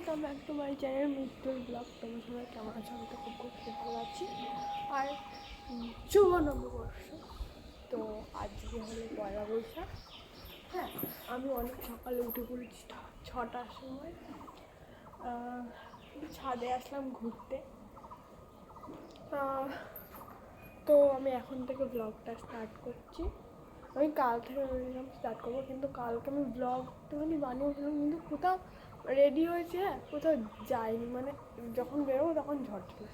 Welcome back to my channel মৃত্যুর blog তোমার সবাই কেমন আছো? আমি তো খুব খুব খুব ভালো আছি। আর শুভ নববর্ষ। তো আজকে হলো পয়লা বৈশাখ। হ্যাঁ আমি অনেক সকালে উঠে পড়েছি ছটার সময়। ছাদে আসলাম ঘুরতে। তো আমি এখন থেকে ব্লগটা স্টার্ট করছি। আমি কাল থেকে স্টার্ট করব, কিন্তু কালকে আমি ব্লগ একটুখানি বানিয়েছিলাম, কিন্তু কোথাও রেডি হয়েছে হ্যাঁ কোথাও যাইনি মানে যখন বেরোবো তখন ঝড় এসেছে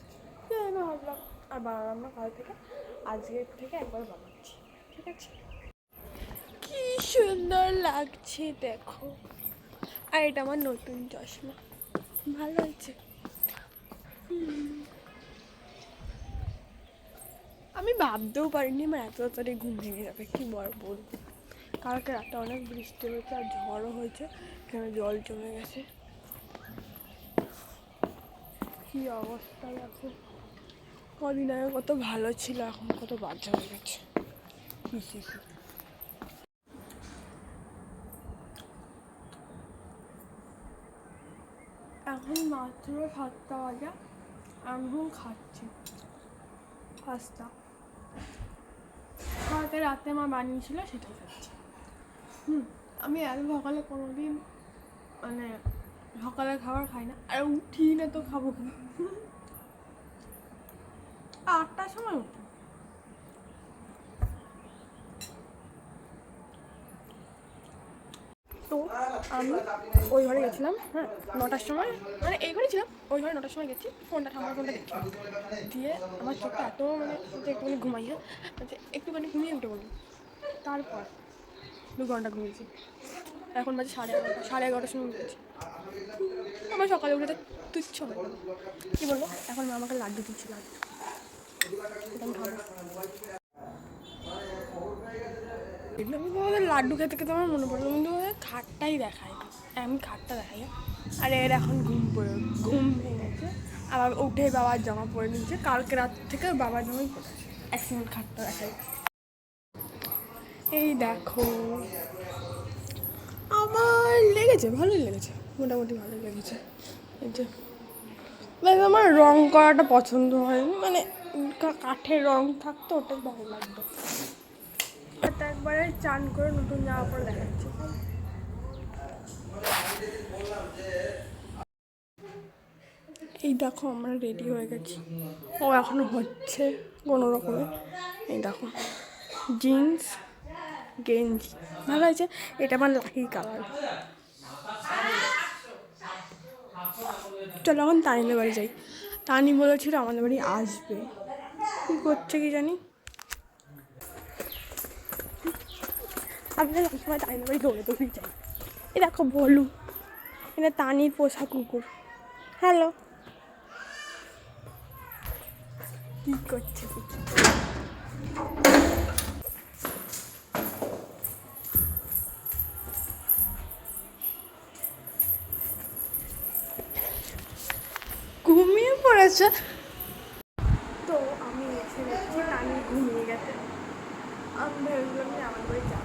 সেই জন্য ভাবলাম, আর বানালাম না কাল থেকে আজকের থেকে একবার বানাচ্ছি, ঠিক আছে? কি সুন্দর লাগছে, দেখো। আর এটা আমার নতুন চশমা, ভালো আছে আমি ভাবতেও পারিনি, আমার এত তাড়াতাড়ি ঘুম ভেঙে যাবে, কি বল বলব। কালকে রাতে অনেক বৃষ্টি হয়েছে আর ঝড়ও হয়েছে, এখানে জল জমে গেছে। কি অবস্থা দেখো? কদিন আগে কত ভালো ছিল, এখন কত বাজে হয়ে গেছে। এখন মাত্র সাতটা বাজে আমি এখন খাচ্ছি পাস্তা। কালকে রাতে মা বানিয়েছিল সেটা খাচ্ছি। হুম, আমি এত সকালে কোনো দিন মানে সকালে খাবার খাই না, আর উঠি না তো খাব কি আটটার সময় উঠি। তো আমি ওই ঘরে গেছিলাম হ্যাঁ নটার সময় মানে এই ঘরে ছিলাম, ওই ঘরে নটার সময় গেছি, ফোনটা ঠাম্মার ফোনটা দেখছি। দিয়ে আমার চোখটা এত মানে একটুখানি ঘুমাই হ্যাঁ মানে একটুখানি ঘুমিয়ে উঠে বলি তারপর দু ঘণ্টা ঘুমিয়েছি। এখন বাজে সাড়ে এগারোটা, সাড়ে এগারোটার সময় উঠেছি। আমার সকালে উঠে তুচ্ছ হয়ে। কী বলব? এখন আমাকে লাড্ডু দিচ্ছে, লাড্ডু। লাড্ডু খেতে খেতে আমার মনে পড়ল তোমাদের খাটটাই দেখাই। আমি খাটটা দেখাই। আর এর এখন ঘুম পড়ে, ঘুম ভেঙেছে আবার উঠে বাবার জামা পরে নিচ্ছে। কালকে রাত থেকে বাবার জামাই সেকেন্ড খাটটা দেখাই। এই দেখো। আমার লেগেছে, ভালোই লেগেছে। মোটামুটি ভালো লেগেছে। এই যে বেশ আমার রং করাটা পছন্দ হয়নি মানে কাঠের রং থাকতো, ওটাই ভালো লাগতো। একবারে চান করে নতুন জামা পরে দেখাচ্ছে। এই দেখো, আমরা রেডি হয়ে গেছি। ও, এখনও হচ্ছে কোনো রকমে। এই দেখো জিন্স গেঞ্জি। ভালো হয়েছে এটা আমার লাকি কালার চলো এখন তানিদের বাড়ি যাই। তানি বলেছিল আমাদের বাড়ি আসবে। কী করছে কি জানি? আমরা সবসময় তানিদের বাড়ি দৌড়ে দৌড়ে যাই। এ দেখো বলু এটা তানির পোষা কুকুর। হ্যালো কী করছে পড়েছে তো আমি এসে দেখছি টানি ঘুমিয়ে গেছে। আমি ভেবেছিলাম যে আমার বাড়ি যাব।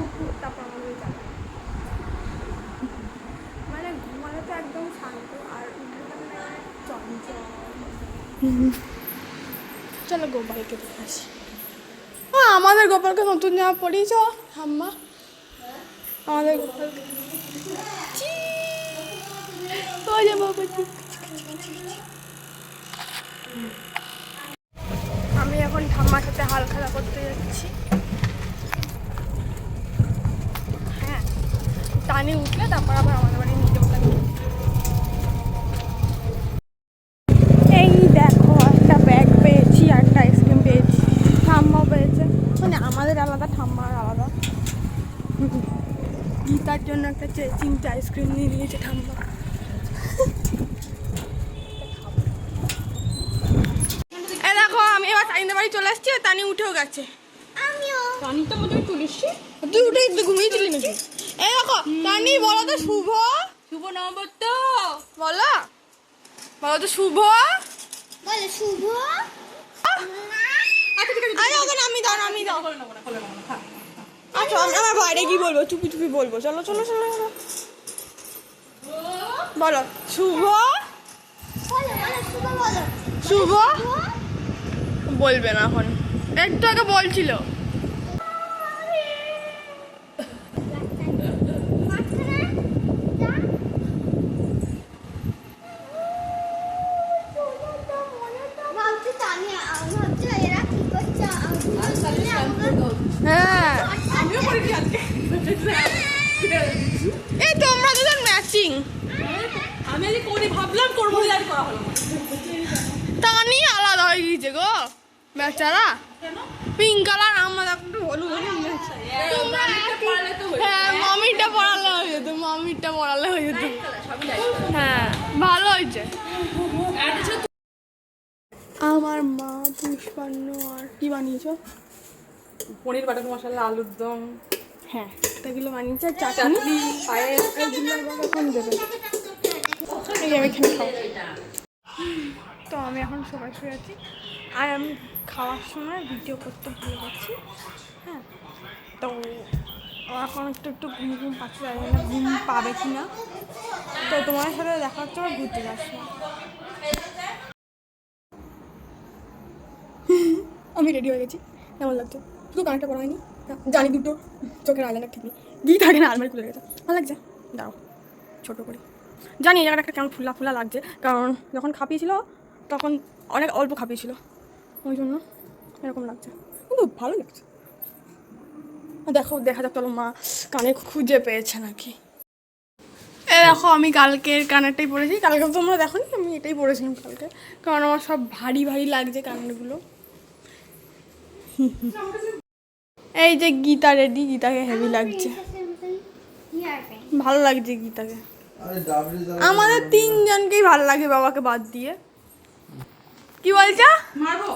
উঠুক তারপর আমার বাড়ি যাব। মানে ঘুমালে তো একদম শান্ত আর উঠে গেলে চঞ্চল। চলো গোপালকে দেখে আসি। আমাদের গোপালকে নতুন জামা পরিয়েছ ঠাম্মা। আমাদের গোপালকে ওই যে বাবা আমি এখন ঠাম্মার সাথে হাল খেলা করতে যাচ্ছি। হ্যাঁ টানি উঠলে তারপর আবার আমাদের বাড়ি দেখো, একটা ব্যাগ পেয়েছি, একটা আইসক্রিম পেয়েছি, ঠাম্মাও পেয়েছে। মানে আমাদের আলাদা, ঠাম্মার জন্য একটা চে- আইসক্রিম নিয়ে নিয়েছে ঠাম্মা এই দেখো আমি এবার তানিদের আর তানি উঠেও গেছে। তো মধ্যে তুলিসি। তুই উঠে ঘুমিয়েছিলি নাকি? এই দেখো তানি বলো তো শুভ। শুভ নববর্ষ বলো। বলো তো শুভ। বলে শুভ। আচ্ছা আরে ওকে দাও দাও। খা। আচ্ছা আমি আমার বাইরে কি বলব? চুপি চুপি বলব। চলো চলো চলো চলো। বলো। শুভ? বলো বলো শুভ বলো। শুভ? বলবে না এখন। একটু আগে বলছিল। এই তোমরা দুজন ম্যাচিং আমি করি ভাবলাম করব বলে আর করা হলো। তানি আলাদা হয়ে গিয়েছে গো। বেচারা? পিঙ্ক কালার আমার একটু হলুদ হয়ে হ্যাঁ মামিরটা পড়ালে হয়ে যেত মামিরটা পড়ালে হয়ে যেত। হ্যাঁ ভালো হয়েছে। আমার মা পুষ্পান্ন আর কি বানিয়েছো? পনির বাটার মশলা আলুর দম। হ্যাঁ এগুলো বানিয়েছে আর চাটনি। পায়েস। দেবে। এই আমি এখানে খাব। তো আমি এখন সবাই শুয়ে আছি। আর আমি খাওয়ার সময় ভিডিও করতে ভুলে গেছি হ্যাঁ? তো এখন একটু একটু ঘুম ঘুম পাচ্ছে, জানি না ঘুম পাবে কি না তো তোমার সাথে দেখা হচ্ছে আমার ঘুরতে যাচ্ছি আমি রেডি হয়ে গেছি। কেমন লাগছে? শুধু কানেক্টটা করা হয়নি। জানি দুটো। চোখের আলাদা ঠিক নেই। গিয়ে থাকে না, আলমারি খুলে গেছে। ভালো লাগছে? দাঁড়াও, ছোটো করে। জানি এই জায়গাটা একটা কেমন ফুলা ফুলা লাগছে। কারণ যখন খাপিয়েছিল, তখন অনেক অল্প খাপিয়েছিল। ওই জন্য এরকম লাগছে। কিন্তু ভালো লাগছে। দেখো দেখা যাক চলো মা কানে খুঁজে পেয়েছে নাকি। এ দেখো আমি কালকের কানেরটাই পরেছি। কালকে তোমরা দেখো আমি এটাই পরেছিলাম কালকে। কারণ আমার সব ভারী ভারী লাগছে কানেরগুলো। এই যে গীতা রেডি গীতাকে হেভি লাগছে। ভালো লাগছে গীতাকে। আমাদের তিনজনকেই ভালো লাগে বাবাকে বাদ দিয়ে। কি বলছো? মারবো?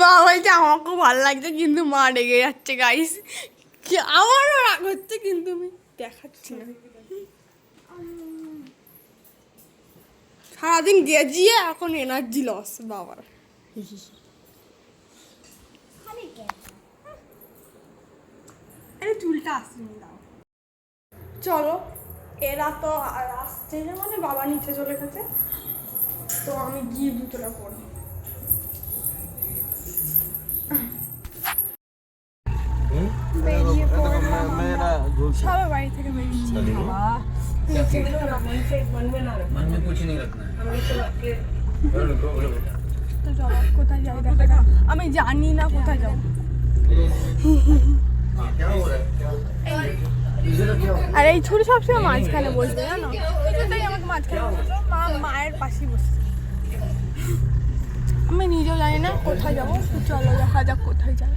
মা বলছে আমাকেও ভালো লাগছে কিন্তু মা রেগে যাচ্ছে গাইস আমারও রাগ হচ্ছে কিন্তু আমি দেখাচ্ছি না। সারাদিন গেজিয়ে এখন এনার্জি লস বাবার আরে চুলটা আসছে দাও। চলো, এরা তো আসছে মানে বাবা নিচে চলে গেছে। তো আমি গিয়ে দুতলা পড়ি কোথায় আমি জানি না কোথায় যাব। আর এই ছুরি সবসময় মাঝখানে বসবে জানো? আমাকে মাঝখানে মা মায়ের পাশেই বসছে। আমি নিজেও জানি না কোথায় যাব? চলো দেখা যাক কোথায় যাবে।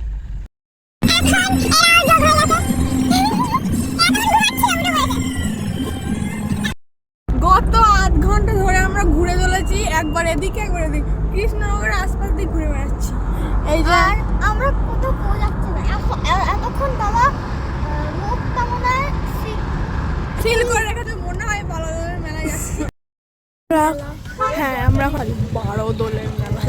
গত আধ ঘণ্টা ধরে আমরা ঘুরে চলেছি একবার এদিকে একবার এদিকে। কৃষ্ণনগরের আশপাশ দিয়ে ঘুরে বেড়াচ্ছি। এই যে আর আমরা কোথাও যাচ্ছি না। এতক্ষণ আহ, মুখটা মনে হয় সিল করে রেখেছে মনে হয় বালাদলের মেলায় যাচ্ছি। হ্যাঁ আমরা বারো দোলের মেলা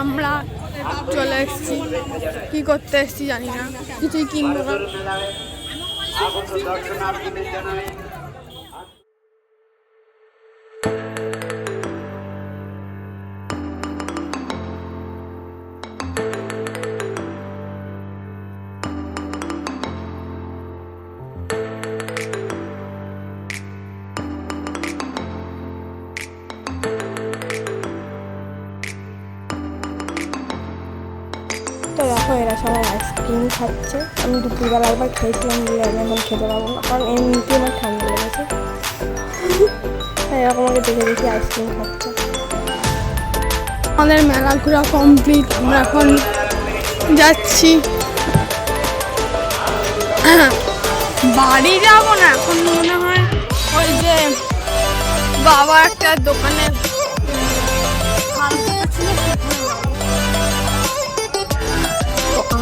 আমরা চলে এসেছি। কি করতে এসেছি জানি না। কিছুই কিনবো না। আইসক্রিম খাচ্ছে আমি দুপুরবেলা একবার খেয়েছিলাম বলে আমি এখন খেতে পারব না, কারণ এমনিতে আমার ঠান্ডা লেগেছে। তাই এরকম আমাকে দেখে দেখে আইসক্রিম খাচ্ছে। আমাদের মেলা ঘোরা কমপ্লিট আমরা এখন যাচ্ছি। বাড়ি যাব না, এখন মনে হয় ওই যে বাবা একটা দোকানে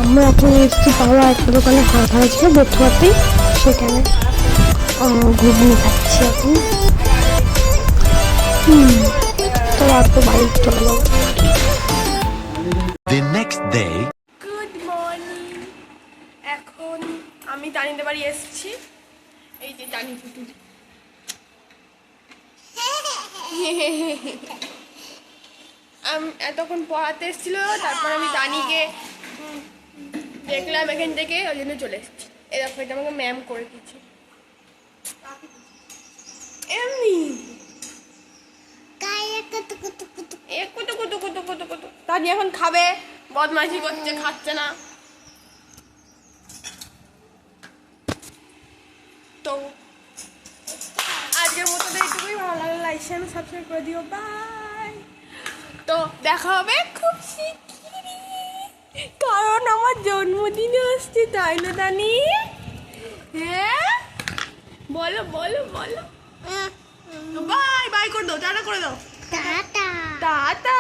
আমরা এখন এসেছি বাবা একটা দোকানে হাত হয়েছিল বর্ধমাতেই সেখানে ঘুগনি থাকছি এখন। তো আর তো বাড়ি The next day Good morning. এখন আমি দানিদের বাড়ি এসেছি। এই যে দানি পুতুল। এতক্ষণ পড়াতে এসেছিল তারপর আমি দানিকে দেখলাম এখান থেকে, ওই জন্য চলে এসেছি। এরকম এটা আমাকে ম্যাম করে দিচ্ছে এমনি। দানি এখন খাবে, বদমাইশি করছে, খাচ্ছে না। তো, আজকের মতো এইটুকুই। ভালো লাগল লাইক শেয়ার সাবস্ক্রাইব করে দিও। বাই তো, দেখা হবে খুব আমার জন্মদিনে আসছে তাই না দানি? হ্যাঁ? বলো বলো বলো। বাই বাই করে দাও টাটা করে দাও। টাটা। টাটা।